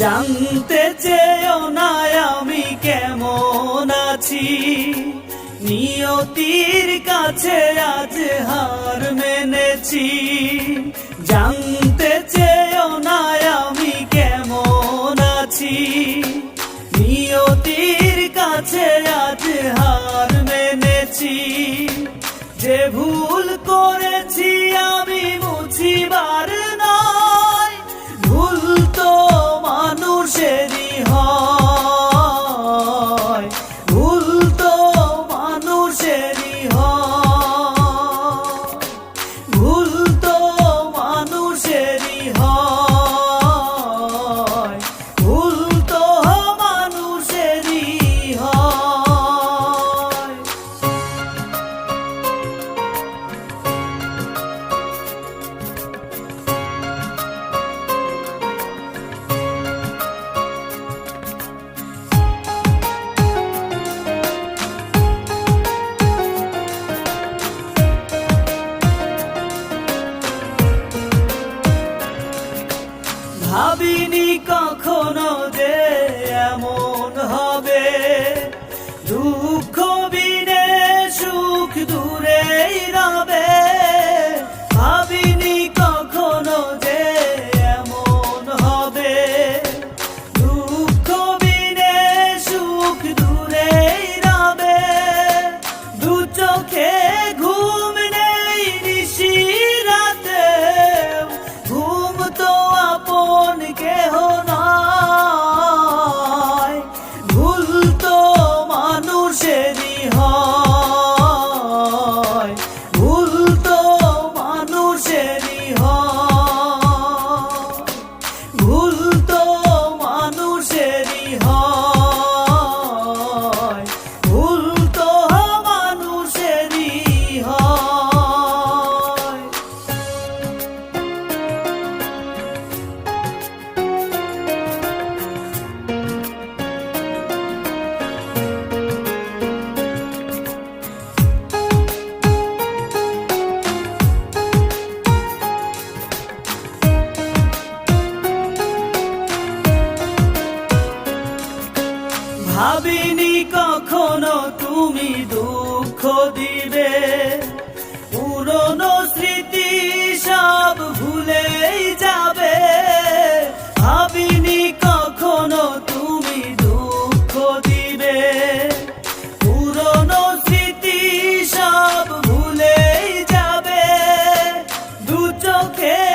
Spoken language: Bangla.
জানতে চেয়েও না আমি কেমন আছি। নিয়তির কাছে আজ হার মেনেছি। জানতে চেয়েও না আমি কেমন আছি। নিয়তির কাছে আজ হার মেনেছি। যে ভুল ভাবিনি কখনো যে এমন হবে। home. তুমি দুঃখ দিবে। পুরনো স্মৃতি সব ভুলেই যাবে। ভাবিনি কখনো তুমি দুঃখ দিবে। পুরনো স্মৃতি সব ভুলেই যাবে। দু চোখে